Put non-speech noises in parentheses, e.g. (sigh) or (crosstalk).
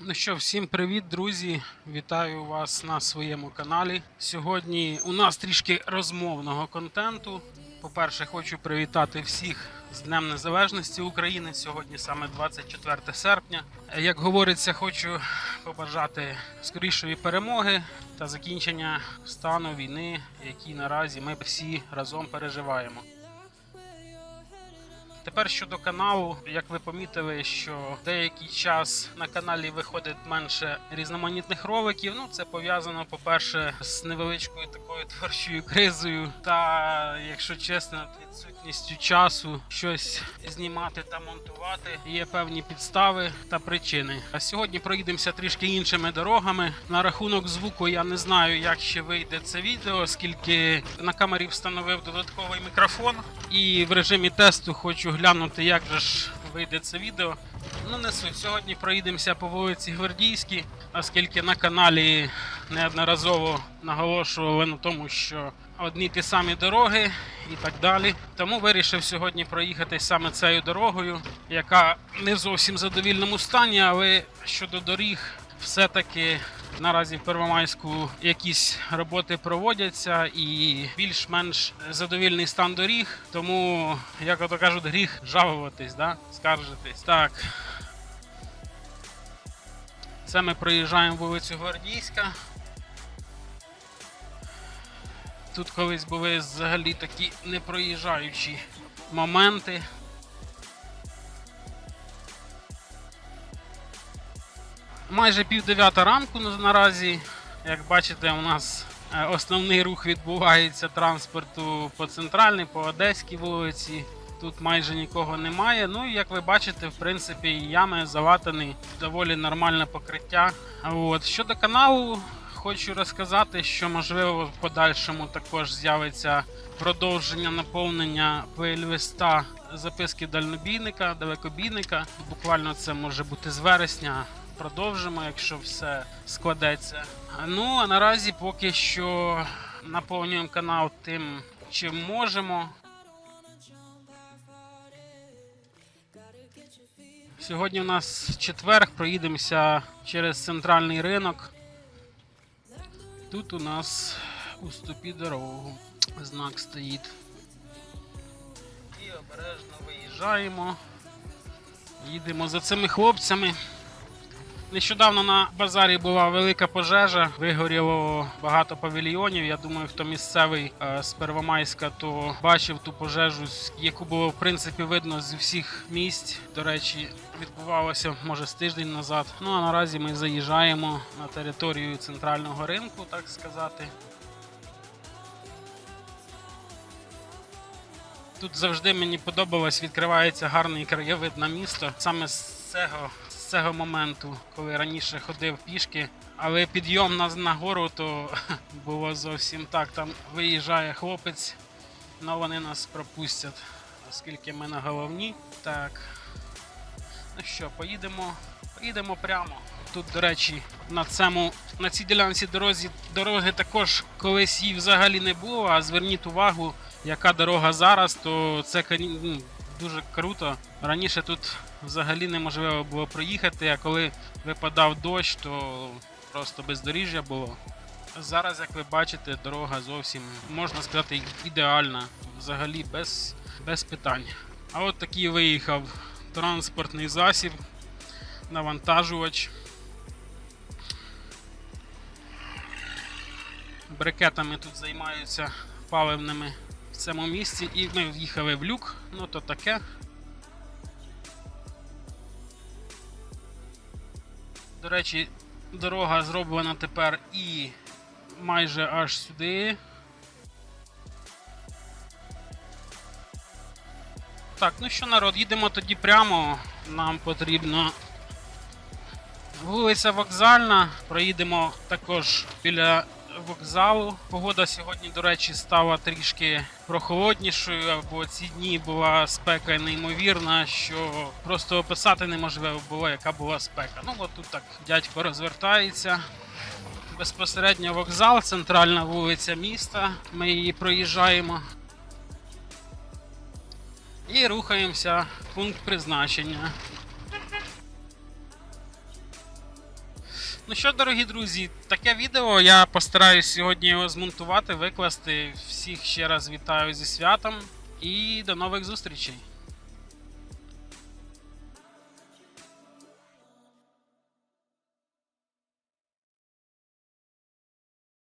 Ну що, всім привіт, друзі! Вітаю вас на своєму каналі. Сьогодні у нас трішки розмовного контенту. По-перше, хочу привітати всіх з Днем Незалежності України. Сьогодні саме 24 серпня. Як говориться, хочу побажати скорішої перемоги та закінчення стану війни, який наразі ми всі разом переживаємо. Тепер щодо каналу, як ви помітили, що деякий час на каналі виходить менше різноманітних роликів. Ну це пов'язано, по-перше, з невеличкою такою творчою кризою, та якщо чесно, відсутністю часу щось знімати та монтувати. Є певні підстави та причини. А сьогодні проїдемося трішки іншими дорогами. На рахунок звуку я не знаю, як ще вийде це відео, оскільки на камері встановив додатковий мікрофон, і в режимі тесту хочу глянути, як же ж вийде це відео. Ну не суть. Сьогодні проїдемося по вулиці Гвардійській, оскільки на каналі неодноразово наголошували на тому, що одні ті самі дороги і так далі. Тому вирішив сьогодні проїхати саме цією дорогою, яка не зовсім задовільному стані, але щодо доріг, все-таки наразі в Первомайську якісь роботи проводяться і більш-менш задовільний стан доріг. Тому, як ото кажуть, гріх жалуватись, да? скаржитись. Так. Це ми проїжджаємо вулицю Гвардійська. Тут колись були взагалі такі непроїжджаючі моменти. Майже пів дев'ята ранку на- наразі. Як бачите, у нас е, основний рух відбувається транспорту по центральній, по Одеській вулиці. Тут майже нікого немає. Ну і як ви бачите, в принципі, ями залатані, доволі нормальне покриття. От. Щодо каналу, хочу розказати, що можливо в подальшому також з'явиться продовження наповнення плейлиста записки дальнобійника, далекобійника. Буквально це може бути з вересня. Продовжимо, якщо все складеться. Ну а наразі поки що наповнюємо канал тим, чим можемо. Сьогодні у нас четверг, проїдемося через центральний ринок. Тут у нас у стопі дорогу. Знак стоїть. І обережно виїжджаємо. Їдемо за цими хлопцями. Нещодавно на базарі була велика пожежа, вигоріло багато павільйонів. Я думаю, хто місцевий е, з Первомайська, то бачив ту пожежу, яку було в принципі видно з всіх місць. До речі, відбувалося може з тиждень назад. Ну а наразі ми заїжджаємо на територію центрального ринку, так сказати. Тут завжди мені подобалось, відкривається гарний краєвид на місто. Саме з цього, цього моменту, коли раніше ходив пішки, але підйом на, на гору, то (laughs) було зовсім так. Там виїжджає хлопець, але вони нас пропустять, оскільки ми на головні. Так. Ну що, поїдемо, поїдемо прямо. Тут, до речі, на цьому на цій ділянці дорозі дороги також колись її взагалі не було. А зверніть увагу, яка дорога зараз, то це ну, дуже круто. Раніше тут взагалі неможливо було проїхати, а коли випадав дощ, то просто бездоріжжя було. Зараз, як ви бачите, дорога зовсім можна сказати ідеальна, взагалі без, без питань. А от такий виїхав транспортний засіб, навантажувач. Брикетами тут займаються паливними цьому місці. І ми в'їхали в люк, ну то таке. До речі, дорога зроблена тепер і майже аж сюди. Так, ну що, народ, їдемо тоді прямо. Нам потрібно вулиця Вокзальна. Проїдемо також біля вокзалу. Погода сьогодні, до речі, стала трішки прохолоднішою, бо ці дні була спека неймовірна, що просто описати неможливо було, яка була спека. Ну, от тут так дядько розвертається. Безпосередньо вокзал, центральна вулиця міста. Ми її проїжджаємо. І рухаємося в пункт призначення. Ну що, дорогі друзі, таке відео. Я постараюсь сьогодні його змонтувати, викласти. Всіх ще раз вітаю зі святом і до нових зустрічей.